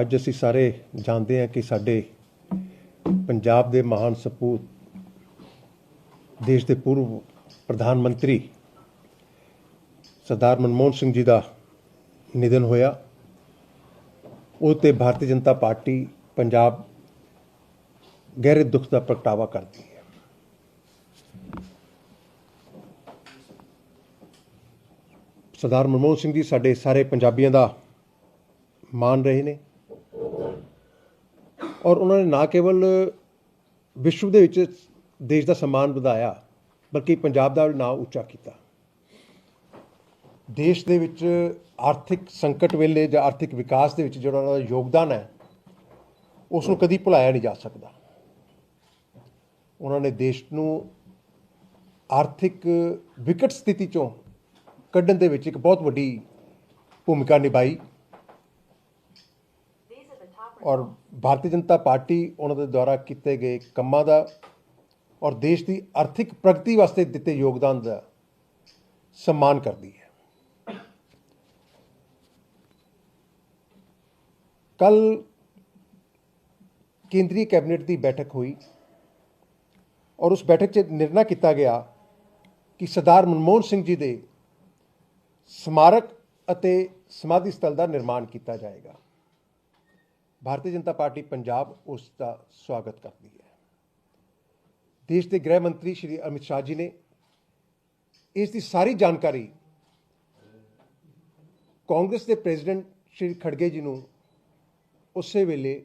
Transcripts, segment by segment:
ਅੱਜ ਅਸੀਂ ਸਾਰੇ ਜਾਣਦੇ ਹਾਂ ਕਿ ਸਾਡੇ ਪੰਜਾਬ ਦੇ ਮਹਾਨ ਸਪੂਤ, ਦੇਸ਼ ਦੇ ਪੂਰਵ ਪ੍ਰਧਾਨ ਮੰਤਰੀ ਸਰਦਾਰ ਮਨਮੋਹਨ ਸਿੰਘ ਜੀ ਦਾ ਨਿਧਨ ਹੋਇਆ। ਉਹ ਤੇ ਭਾਰਤੀ ਜਨਤਾ ਪਾਰਟੀ ਪੰਜਾਬ ਗਹਿਰੇ ਦੁੱਖ ਦਾ ਪ੍ਰਗਟਾਵਾ ਕਰਦੀ ਹੈ। ਸਰਦਾਰ ਮਨਮੋਹਨ ਸਿੰਘ ਜੀ ਸਾਡੇ ਸਾਰੇ ਪੰਜਾਬੀਆਂ ਦਾ ਮਾਣ ਰਹੇ ਨੇ। ਔਰ ਉਹਨਾਂ ਨੇ ਨਾ ਕੇਵਲ ਵਿਸ਼ਵ ਦੇ ਵਿੱਚ ਦੇਸ਼ ਦਾ ਸਨਮਾਨ ਵਧਾਇਆ, ਬਲਕਿ ਪੰਜਾਬ ਦਾ ਨਾਂ ਉੱਚਾ ਕੀਤਾ। ਦੇਸ਼ ਦੇ ਵਿੱਚ ਆਰਥਿਕ ਸੰਕਟ ਵੇਲੇ ਜਾਂ ਆਰਥਿਕ ਵਿਕਾਸ ਦੇ ਵਿੱਚ ਜਿਹੜਾ ਉਹਨਾਂ ਦਾ ਯੋਗਦਾਨ ਹੈ ਉਸ ਨੂੰ ਕਦੀ ਭੁਲਾਇਆ ਨਹੀਂ ਜਾ ਸਕਦਾ। ਉਹਨਾਂ ਨੇ ਦੇਸ਼ ਨੂੰ ਆਰਥਿਕ ਵਿਕਟ ਸਥਿਤੀ ਚੋਂ ਕੱਢਣ ਦੇ ਵਿੱਚ ਇੱਕ ਬਹੁਤ ਵੱਡੀ ਭੂਮਿਕਾ ਨਿਭਾਈ। ਔਰ ਭਾਰਤੀ ਜਨਤਾ ਪਾਰਟੀ ਉਹਨਾਂ ਦੇ ਦੁਆਰਾ ਕੀਤੇ ਗਏ ਕੰਮਾਂ ਦਾ ਔਰ ਦੇਸ਼ ਦੀ ਆਰਥਿਕ ਪ੍ਰਗਤੀ ਵਾਸਤੇ ਦਿੱਤੇ ਯੋਗਦਾਨ ਦਾ ਸਨਮਾਨ ਕਰਦੀ ਹੈ। ਕੱਲ ਕੇਂਦਰੀ ਕੈਬਨਿਟ ਦੀ ਬੈਠਕ ਹੋਈ ਔਰ ਉਸ ਬੈਠਕ 'ਚ ਨਿਰਣਾ ਕੀਤਾ ਗਿਆ ਕਿ ਸਰਦਾਰ ਮਨਮੋਹਨ ਸਿੰਘ ਜੀ ਦੇ ਸਮਾਰਕ ਅਤੇ ਸਮਾਧੀ ਸਥਲ ਦਾ ਨਿਰਮਾਣ ਕੀਤਾ ਜਾਏਗਾ। ਭਾਰਤੀ ਜਨਤਾ ਪਾਰਟੀ ਪੰਜਾਬ ਉਸ ਦਾ ਸਵਾਗਤ ਕਰਦੀ ਹੈ। ਦੇਸ਼ ਦੇ ਗ੍ਰਹਿ ਮੰਤਰੀ ਸ਼੍ਰੀ ਅਮਿਤ ਸ਼ਾਹ ਜੀ ਨੇ ਇਸ ਦੀ ਸਾਰੀ ਜਾਣਕਾਰੀ ਕਾਂਗਰਸ ਦੇ ਪ੍ਰੈਜ਼ੀਡੈਂਟ ਸ਼੍ਰੀ ਖੜਗੇ ਜੀ ਨੂੰ ਉਸੇ ਵੇਲੇ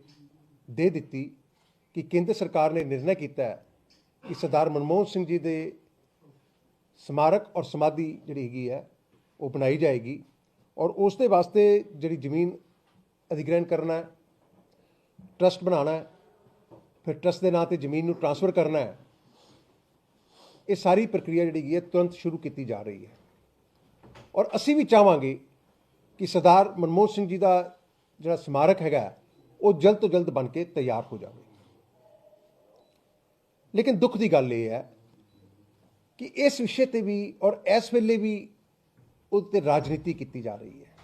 ਦੇ ਦਿੱਤੀ ਕਿ ਕੇਂਦਰ ਸਰਕਾਰ ਨੇ ਨਿਰਣਾ ਕੀਤਾ ਹੈ ਕਿ ਸਰਦਾਰ ਮਨਮੋਹਨ ਸਿੰਘ ਜੀ ਦੇ ਸਮਾਰਕ ਔਰ ਸਮਾਧੀ ਜਿਹੜੀ ਹੈਗੀ ਹੈ, ਉਹ ਬਣਾਈ ਜਾਏਗੀ ਔਰ ਉਸ ਦੇ ਵਾਸਤੇ ਜਿਹੜੀ ਜ਼ਮੀਨ ਅਧਿਗ੍ਰਹਿਣ ਕਰਨਾ ਟਰਸਟ ਬਣਾਉਣਾ ਹੈ, ਫਿਰ ਟਰਸਟ ਦੇ ਨਾਂ ਤੇ ਜ਼ਮੀਨ ਨੂੰ ਟ੍ਰਾਂਸਫਰ ਕਰਨਾ ਹੈ, ਇਹ ਸਾਰੀ ਪ੍ਰਕਿਰਿਆ ਜਿਹੜੀ ਹੈ, ਤੁਰੰਤ ਸ਼ੁਰੂ ਕੀਤੀ ਜਾ ਰਹੀ ਹੈ। ਔਰ ਅਸੀਂ ਵੀ ਚਾਹਾਂਗੇ ਕਿ ਸਰਦਾਰ ਮਨਮੋਹਨ ਸਿੰਘ ਜੀ ਦਾ ਜਿਹੜਾ ਸਮਾਰਕ ਹੈਗਾ, ਉਹ ਜਲਦ ਤੋਂ ਜਲਦ ਬਣ ਕੇ ਤਿਆਰ ਹੋ ਜਾਵੇ। ਲੇਕਿਨ ਦੁੱਖ ਦੀ ਗੱਲ ਇਹ ਹੈ ਕਿ ਇਸ ਵਿਸ਼ੇ ਤੇ ਵੀ ਔਰ ਇਸ ਵੇਲੇ ਵੀ ਉੱਤੇ ਰਾਜਨੀਤੀ ਕੀਤੀ ਜਾ ਰਹੀ ਹੈ।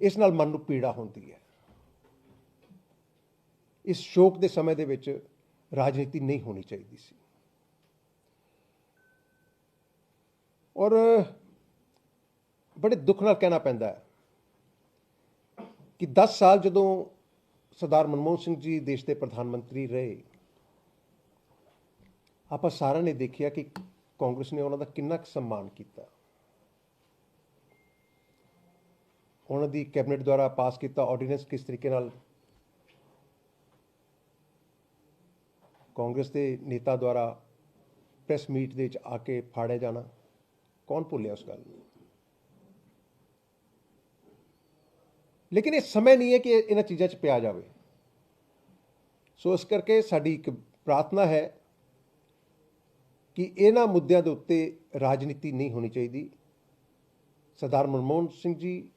ਇਸ ਨਾਲ ਮਨ ਨੂੰ ਪੀੜਾ ਹੁੰਦੀ ਹੈ। ਇਸ ਸ਼ੋਕ ਦੇ ਸਮੇਂ ਦੇ ਵਿੱਚ ਰਾਜਨੀਤੀ ਨਹੀਂ ਹੋਣੀ ਚਾਹੀਦੀ ਸੀ। ਔਰ ਬੜੇ ਦੁੱਖ ਨਾਲ ਕਹਿਣਾ ਪੈਂਦਾ ਹੈ ਕਿ 10 ਸਾਲ ਜਦੋਂ ਸਰਦਾਰ ਮਨਮੋਹਨ ਸਿੰਘ ਜੀ ਦੇਸ਼ ਦੇ ਪ੍ਰਧਾਨ ਮੰਤਰੀ ਰਹੇ, ਆਪਾਂ ਸਾਰਿਆਂ ਨੇ ਦੇਖਿਆ ਕਿ ਕਾਂਗਰਸ ਨੇ ਉਹਨਾਂ ਦਾ ਕਿੰਨਾ ਕੁ ਸਨਮਾਨ ਕੀਤਾ। ਉਹਨਾਂ ਦੀ ਕੈਬਨਿਟ ਦੁਆਰਾ ਪਾਸ ਕੀਤਾ, ਆਰਡੀਨੈਂਸ ਕਿਸ ਤਰੀਕੇ ਨਾਲ ਕਾਂਗਰਸ ਦੇ ਨੇਤਾ ਦੁਆਰਾ ਪ੍ਰੈਸ ਮੀਟ ਦੇ ਵਿੱਚ ਆ ਕੇ ਫਾੜਿਆ ਜਾਣਾ, ਕੌਣ ਭੁੱਲਿਆ ਉਸ ਗੱਲ ਨੂੰ? ਲੇਕਿਨ ਇਹ ਸਮੇਂ ਨਹੀਂ ਹੈ ਕਿ ਇਹਨਾਂ ਚੀਜ਼ਾਂ 'ਚ ਪਿਆ ਜਾਵੇ। ਸੋ ਇਸ ਕਰਕੇ ਸਾਡੀ ਇੱਕ ਪ੍ਰਾਰਥਨਾ ਹੈ ਕਿ ਇਹਨਾਂ ਮੁੱਦਿਆਂ ਦੇ ਉੱਤੇ ਰਾਜਨੀਤੀ ਨਹੀਂ ਹੋਣੀ ਚਾਹੀਦੀ। ਸਰਦਾਰ ਮਨਮੋਹਨ ਸਿੰਘ ਜੀ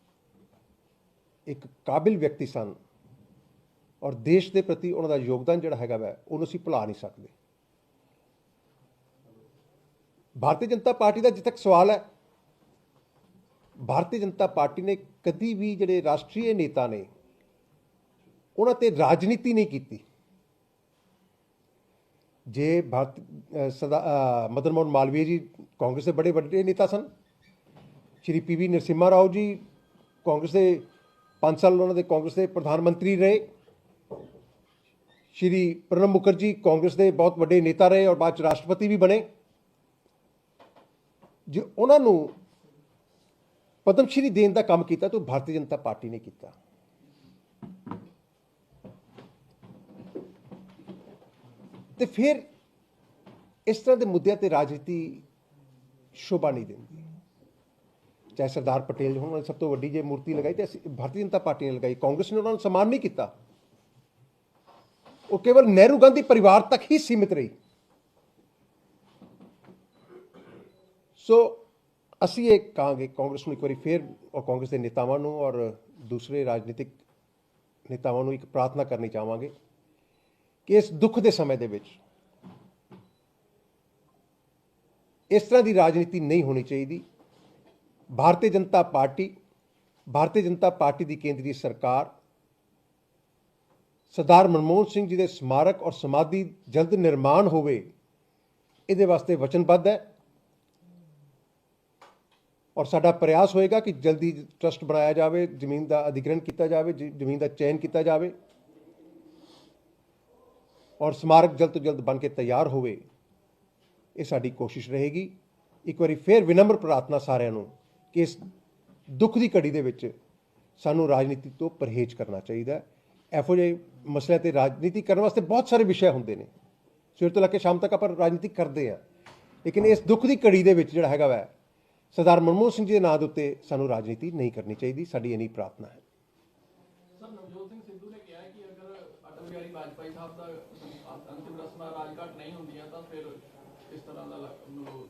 ਇੱਕ ਕਾਬਿਲ ਵਿਅਕਤੀ ਸਨ। ਔਰ ਦੇਸ਼ ਦੇ ਪ੍ਰਤੀ ਉਹਨਾਂ ਦਾ ਯੋਗਦਾਨ ਜਿਹੜਾ ਹੈਗਾ ਵੈ ਉਹਨੂੰ ਅਸੀਂ ਭੁਲਾ ਨਹੀਂ ਸਕਦੇ। ਭਾਰਤੀ ਜਨਤਾ ਪਾਰਟੀ ਦਾ ਜਿੱਥੇ ਤੱਕ ਸਵਾਲ ਹੈ ਭਾਰਤੀ ਜਨਤਾ ਪਾਰਟੀ ਨੇ ਕਦੀ ਵੀ ਜਿਹੜੇ ਰਾਸ਼ਟਰੀ ਨੇਤਾ ਨੇ ਉਹਨਾਂ ਤੇ ਰਾਜਨੀਤੀ ਨਹੀਂ ਕੀਤੀ। ਜੇ ਭਾਰਤ ਅ, ਸਦਾ ਮਦਨ ਮੋਹਨ ਮਾਲਵੀਆ ਜੀ ਕਾਂਗਰਸ ਦੇ ਬੜੇ ਵੱਡੇ ਨੇਤਾ ਸਨ ਸ਼੍ਰੀ ਪੀਵੀ ਨਰਸਿਮਹਾ ਰਾਓ ਜੀ ਕਾਂਗਰਸ ਦੇ 5 ਸਾਲ ਉਹਨਾਂ ਦੇ ਕਾਂਗਰਸ ਦੇ ਪ੍ਰਧਾਨ ਮੰਤਰੀ ਰਹੇ ਸ਼੍ਰੀ ਪ੍ਰਣਬ ਮੁਖਰਜੀ ਕਾਂਗਰਸ ਦੇ ਬਹੁਤ ਵੱਡੇ ਨੇਤਾ ਰਹੇ ਔਰ ਬਾਅਦ ਚ ਰਾਸ਼ਟਰਪਤੀ ਵੀ ਬਣੇ। ਜੇ ਉਹਨਾਂ ਨੂੰ ਪਦਮ ਸ਼੍ਰੀ ਦੇਣ ਦਾ ਕੰਮ ਕੀਤਾ ਤਾਂ ਭਾਰਤੀ ਜਨਤਾ ਪਾਰਟੀ ਨੇ ਕੀਤਾ। ਤੇ ਫਿਰ ਇਸ ਤਰ੍ਹਾਂ ਦੇ ਮੁੱਦਿਆਂ ਤੇ ਰਾਜਨੀਤੀ ਸ਼ੋਭਾ ਨਹੀਂ ਦਿੰਦੀ। ਚਾਹੇ ਸਰਦਾਰ ਪਟੇਲ ਹੁਣ ਉਹਨਾਂ ਨੇ ਸਭ ਤੋਂ ਵੱਡੀ ਜੇ ਮੂਰਤੀ ਲਗਾਈ ਤੇ ਅਸੀਂ ਭਾਰਤੀ ਜਨਤਾ ਪਾਰਟੀ ਨੇ ਲਗਾਈ, ਕਾਂਗਰਸ ਨੇ ਉਹਨਾਂ ਨੂੰ ਸਨਮਾਨ ਨਹੀਂ ਕੀਤਾ। ਉਹ ਕੇਵਲ ਨਹਿਰੂ ਗਾਂਧੀ ਪਰਿਵਾਰ ਤੱਕ ਹੀ ਸੀਮਿਤ ਰਹੀ। ਸੋ ਅਸੀਂ ਇਹ ਕਹਾਂਗੇ, ਕਾਂਗਰਸ ਨੂੰ ਇੱਕ ਵਾਰੀ ਫੇਰ, ਔਰ ਕਾਂਗਰਸ ਦੇ ਨੇਤਾਵਾਂ ਨੂੰ ਔਰ ਦੂਸਰੇ ਰਾਜਨੀਤਿਕ ਨੇਤਾਵਾਂ ਨੂੰ ਇੱਕ ਪ੍ਰਾਰਥਨਾ ਕਰਨੀ ਚਾਹਾਂਗੇ ਕਿ ਇਸ ਦੁੱਖ ਦੇ ਸਮੇਂ ਦੇ ਵਿੱਚ ਇਸ ਤਰ੍ਹਾਂ ਦੀ ਰਾਜਨੀਤੀ ਨਹੀਂ ਹੋਣੀ ਚਾਹੀਦੀ। ਭਾਰਤੀ ਜਨਤਾ ਪਾਰਟੀ, ਭਾਰਤੀ ਜਨਤਾ ਪਾਰਟੀ ਦੀ ਕੇਂਦਰੀ ਸਰਕਾਰ ਸਰਦਾਰ ਮਨਮੋਹਨ ਸਿੰਘ ਜੀ ਦੇ ਸਮਾਰਕ ਔਰ ਸਮਾਧੀ ਜਲਦ ਨਿਰਮਾਣ ਹੋਵੇ, ਇਹਦੇ ਵਾਸਤੇ ਵਚਨਬੱਧ ਹੈ। ਔਰ ਸਾਡਾ ਪ੍ਰਯਾਸ ਹੋਏਗਾ ਕਿ ਜਲਦੀ ਟਰਸਟ ਬਣਾਇਆ ਜਾਵੇ, ਜ਼ਮੀਨ ਦਾ ਅਧਿਗ੍ਰਹਿਣ ਕੀਤਾ ਜਾਵੇ ਜ਼ਮੀਨ ਦਾ ਚੈਨ ਕੀਤਾ ਜਾਵੇ ਔਰ ਸਮਾਰਕ ਜਲਦ ਤੋਂ ਜਲਦ ਬਣ ਕੇ ਤਿਆਰ ਹੋਵੇ, ਇਹ ਸਾਡੀ ਕੋਸ਼ਿਸ਼ ਰਹੇਗੀ। ਇੱਕ ਵਾਰੀ ਫੇਰ ਵਿਨਮਰ ਪ੍ਰਾਰਥਨਾ ਸਾਰਿਆਂ ਨੂੰ ਕਿ ਇਸ ਦੁੱਖ ਦੀ ਘੜੀ ਦੇ ਵਿੱਚ ਸਾਨੂੰ ਰਾਜਨੀਤੀ ਤੋਂ ਪਰਹੇਜ਼ ਕਰਨਾ ਚਾਹੀਦਾ ਹੈ। ਇਹੋ ਜਿਹੇ ਮਸਲੇ ਤੇ ਰਾਜਨੀਤੀ ਕਰਨ ਵਾਸਤੇ ਬਹੁਤ ਸਾਰੇ ਵਿਸ਼ੇ ਹੁੰਦੇ ਨੇ। ਸਵੇਰ ਤੋਂ ਲੈ ਕੇ ਸ਼ਾਮ ਤੱਕ ਆਪਾਂ ਰਾਜਨੀਤੀ ਕਰਦੇ ਆ ਲੇਕਿਨ ਇਸ ਦੁੱਖ ਦੀ ਘੜੀ ਦੇ ਵਿੱਚ ਜਿਹੜਾ ਹੈਗਾ ਵੈ ਸਰਦਾਰ ਮਨਮੋਹਨ ਸਿੰਘ ਜੀ ਦੇ ਨਾਂ ਦੇ ਉੱਤੇ ਸਾਨੂੰ ਰਾਜਨੀਤੀ ਨਹੀਂ ਕਰਨੀ ਚਾਹੀਦੀ ਸਾਡੀ ਇਨੀ ਪ੍ਰਾਰਥਨਾ ਹੈ। ਸਰ ਨਵਜੋਤ ਸਿੰਘ ਸਿੱਧੂ ਨੇ ਕਿਹਾ ਕਿ ਅਗਰ ਅਟਲ ਬਿਹਾਰੀ ਵਾਜਪਾਈ ਸਾਹਿਬ ਦਾ ਅੰਤਿਮ ਰਸਮਾਂ ਰਾਜਘਾਟ ਨਹੀਂ ਹੁੰਦੀਆਂ ਤਾਂ ਫਿਰ ਇਸ ਤਰ੍ਹਾਂ ਦਾ ਲ- ਮਤਲਬ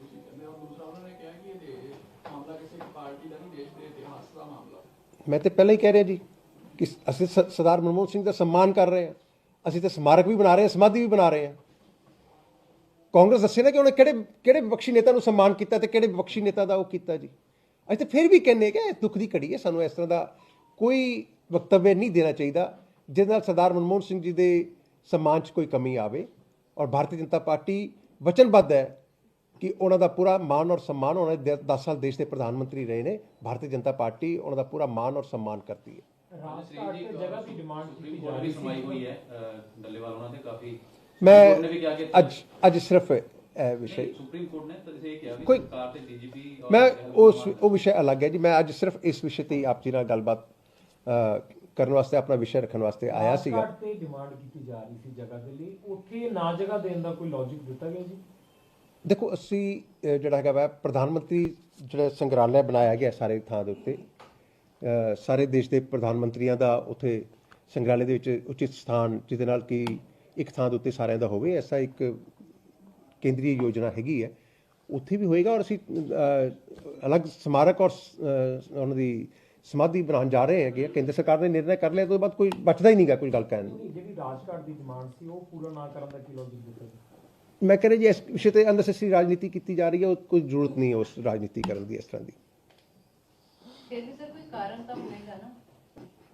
ਤੁਸੀਂ ਕਹਿੰਦੇ ਹੋ। ਦੂਸਰਾ ਉਹਨਾਂ ਨੇ ਕਿਹਾ ਕਿ ਇਹ ਦੇ- ਮਾਮਲਾ ਕਿਸੇ ਇੱਕ ਪਾਰਟੀ ਦਾ ਨਹੀਂ ਦੇਸ਼ ਦੇ ਇਤਿਹਾਸ ਦਾ ਮਾਮਲਾ। ਮੈਂ ਤੇ ਪਹਿਲਾਂ ਹੀ ਕਹਿ ਰਿਹਾ ਜੀ। ਕਿ ਅਸੀਂ ਸ- ਸਰਦਾਰ ਮਨਮੋਹਨ ਸਿੰਘ ਦਾ ਸਨਮਾਨ ਕਰ ਰਹੇ ਹਾਂ। ਅਸੀਂ ਤਾਂ ਸਮਾਰਕ ਵੀ ਬਣਾ ਰਹੇ ਹਾਂ, ਸਮਾਧੀ ਵੀ ਬਣਾ ਰਹੇ ਹਾਂ। ਕਾਂਗਰਸ ਦੱਸੇ ਨਾ ਕਿ ਉਹਨੇ ਕਿਹੜੇ ਕਿਹੜੇ ਵਿਪਕਸ਼ੀ ਨੇਤਾ ਨੂੰ ਸਨਮਾਨ ਕੀਤਾ ਤੇ ਕਿਹੜੇ ਵਿਪਕਸ਼ੀ ਨੇਤਾ ਦਾ ਉਹ ਕੀਤਾ ਜੀ। ਅਸੀਂ ਤਾਂ ਫਿਰ ਵੀ ਕਹਿੰਨੇ ਕਿ ਦੁੱਖ ਦੀ ਘੜੀ ਹੈ, ਸਾਨੂੰ ਇਸ ਤਰ੍ਹਾਂ ਦਾ ਕੋਈ ਵਕਤਵਯ ਨਹੀਂ ਦੇਣਾ ਚਾਹੀਦਾ, ਜਿਹਦੇ ਨਾਲ ਸਰਦਾਰ ਮਨਮੋਹਨ ਸਿੰਘ ਜੀ ਦੇ ਸਨਮਾਨ 'ਚ ਕੋਈ ਕਮੀ ਆਵੇ। ਔਰ ਭਾਰਤੀ ਜਨਤਾ ਪਾਰਟੀ ਵਚਨਬੱਧ ਹੈ ਕਿ ਉਹਨਾਂ ਦਾ ਪੂਰਾ ਮਾਣ ਔਰ ਸਨਮਾਨ ਉਹਨਾਂ ਦੇ 10 ਸਾਲ ਦੇਸ਼ ਦੇ ਪ੍ਰਧਾਨ ਮੰਤਰੀ ਰਹੇ ਨੇ। ਭਾਰਤੀ ਜਨਤਾ ਪਾਰਟੀ ਉਹਨਾਂ ਦਾ ਪੂਰਾ ਮਾਣ ਔਰ ਸਨਮਾਨ ਕਰਦੀ ਹੈ। ਰਾਜਘਾਟ ਤੇ ਜਗ੍ਹਾ ਦੀ ਡਿਮਾਂਡ ਕੀਤੀ ਸੁਪਰੀਮ ਜਾ ਕੋਰਟ ਰਹੀ ਵੀ ਸੀ। ਸੁਣਵਾਈ ਹੋਈ ਹੈ ਅਹ, ਡੱਲੇਵਾਲ ਉਹਨਾਂ ਤੇ ਕਾਫੀ ਮੈਂ ਅੱਜ ਅੱਜ ਸਿਰਫ ਇਹ ਵਿਸ਼ੇ ਸੁਪਰੀਮ ਕੋਰਟ ਨੇ ਤਾਂ ਇਹ ਕਿਹਾ ਵੀ ਕੋਈ- ਸਰਕਾਰ ਤੇ ਡੀਜੀਪੀ ਮੈਂ ਉਸ ਉਹ ਵਿਸ਼ੇ ਅਲੱਗ ਹੈ ਜੀ। ਮੈਂ ਅੱਜ ਸਿਰਫ ਇਸ ਵਿਸ਼ੇ ਤੇ ਹੀ ਆਪ ਜੀ ਨਾਲ ਗੱਲਬਾਤ ਕਰਨ ਵਾਸਤੇ ਆਪਣਾ ਵਿਸ਼ਾ ਰੱਖਣ ਵਾਸਤੇ ਆਇਆ ਸੀਗਾ। ਤੇ ਡਿਮਾਂਡ ਕੀਤੀ ਜਾ ਰਹੀ ਸੀ ਜਗ੍ਹਾ ਦੇ ਲਈ। ਉੱਥੇ ਨਾ ਜਗ੍ਹਾ ਦੇਣ ਦਾ ਕੋਈ ਲੌਜੀਕ ਦਿੱਤਾ ਗਿਆ ਜੀ? ਦੇਖੋ ਅਸੀਂ ਜਿਹੜਾ ਹੈਗਾ ਵਾ ਪ੍ਰਧਾਨ ਮੰਤਰੀ ਜਿਹੜਾ ਸੰਗ੍ਰਹਾਲय ਬਣਾਇਆ ਗਿਆ ਸਾਰੇ ਥਾਂ ਦੇ ਉੱਤੇ ਸਾਰੇ ਦੇਸ਼ ਦੇ ਪ੍ਰਧਾਨ ਮੰਤਰੀਆਂ ਦਾ ਉੱਥੇ ਸੰਗ੍ਰਹਾਲय ਦੇ ਵਿੱਚ ਉਚਿਤ ਸਥਾਨ ਜਿਹਦੇ ਨਾਲ ਕਿ ਇੱਕ ਥਾਂ ਦੇ ਉੱਤੇ ਸਾਰਿਆਂ ਦਾ ਹੋਵੇ ਐਸਾ ਇੱਕ ਕੇਂਦਰੀ ਯੋਜਨਾ ਹੈਗੀ ਹੈ। ਉੱਥੇ ਵੀ ਹੋਏਗਾ ਔਰ ਅਸੀਂ ਅਲੱਗ ਸਮਾਰਕ ਔਰ ਉਹਨਾਂ ਦੀ ਸਮਾਧੀ ਬਣਾਉਣ ਜਾ ਰਹੇ ਹੈਗੇ ਕੇਂਦਰ ਸਰਕਾਰ ਨੇ ਨਿਰਣਾ ਕਰ ਲਿਆ ਤੋਂ ਬਾਅਦ ਕੋਈ ਬਚਦਾ ਹੀ ਨਹੀਂਗਾ ਕੋਈ ਗੱਲ ਕਹਿਣ ਨੂੰ। ਨਹੀਂ, ਜਿਹੜੀ ਰਾਜਘਾਟ ਦੀ ਡਿਮਾਂਡ ਸੀ ਉਹ ਪੂਰਾ ਨਾ ਕਰਨ ਦਾ ਕੀ ਲੌਜੀਕ ਮੈਂ ਕਹਿੰਦਾ ਜੀ ਇਸ ਵਿਸ਼ੇ ਤੇ ਅਨਸੈਸਰੀ ਰਾਜਨੀਤੀ ਕੀਤੀ ਜਾ ਰਹੀ ਹੈ ਉਹ ਕੋਈ ਜ਼ਰੂਰਤ ਨਹੀਂ ਹੈ ਉਸ ਰਾਜਨੀਤੀ ਕਰਨ ਦੀ ਇਸ ਤਰ੍ਹਾਂ ਦੀ। ਫਿਰ ਵੀ ਸਰ ਕੋਈ ਕਾਰਨ ਤਾਂ ਹੋਏਗਾ ਨਾ?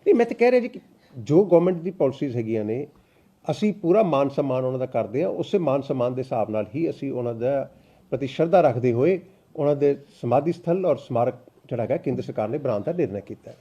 ਨਹੀਂ, ਮੈਂ ਤਾਂ ਕਹਿ ਰਿਹਾ ਜੀ ਕਿ ਜੋ ਗਵਰਨਮੈਂਟ ਦੀ ਪਾਲਿਸੀਜ਼ ਹੈਗੀਆਂ ਨੇ, ਅਸੀਂ ਪੂਰਾ ਮਾਨ ਸਨਮਾਨ ਉਹਨਾਂ ਦਾ ਕਰਦੇ ਆ ਉਸੇ ਮਾਨ ਸਨਮਾਨ ਦੇ ਹਿਸਾਬ ਨਾਲ ਹੀ ਅਸੀਂ ਉਹਨਾਂ ਦਾ ਪ੍ਰਤੀ ਸ਼ਰਧਾ ਰੱਖਦੇ ਹੋਏ ਉਹਨਾਂ ਦੇ ਸਮਾਧੀ ਸਥਲ ਔਰ ਸਮਾਰਕ ਜਿਹੜਾ ਹੈਗਾ, ਕੇਂਦਰ ਸਰਕਾਰ ਨੇ ਬਣਾਉਣ ਦਾ ਨਿਰਣਾ ਕੀਤਾ ਹੈ।